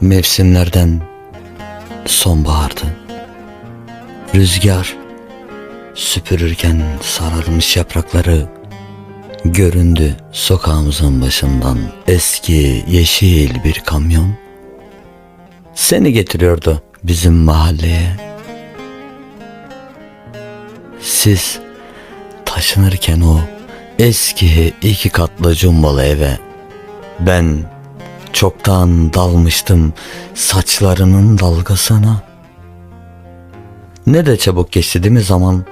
Mevsimlerden sonbahardı. Rüzgar süpürürken sararmış yaprakları göründü sokağımızın başından eski yeşil bir kamyon. Seni getiriyordu bizim mahalleye. Siz taşınırken o eski iki katlı cumbalı eve ben çoktan dalmıştım saçlarının dalgasına. Ne de çabuk geçti değil mi zaman?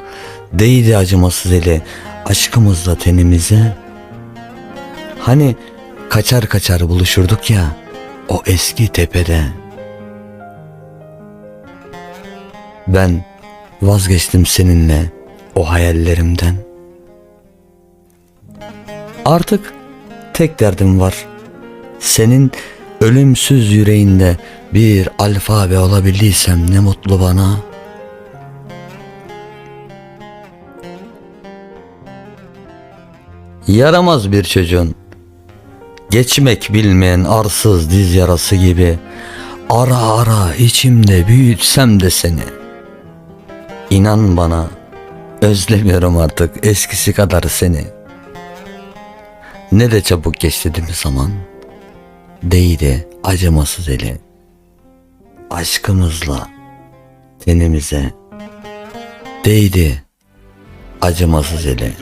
Değdi acımasız eli aşkımızla tenimize. Hani kaçar kaçar buluşurduk ya o eski tepede. Ben vazgeçtim seninle o hayallerimden. Artık tek derdim var. Senin ölümsüz yüreğinde bir alfabe olabildiysem ne mutlu bana. Yaramaz bir çocuğun Geçmek bilmeyen arsız diz yarası gibi Ara ara içimde büyütsem de seni. İnan bana özlemiyorum artık eskisi kadar seni. Ne de çabuk geçti değil mi zaman Değdi acımasız eli. Aşkımızla tenimize. Değdi acımasız eli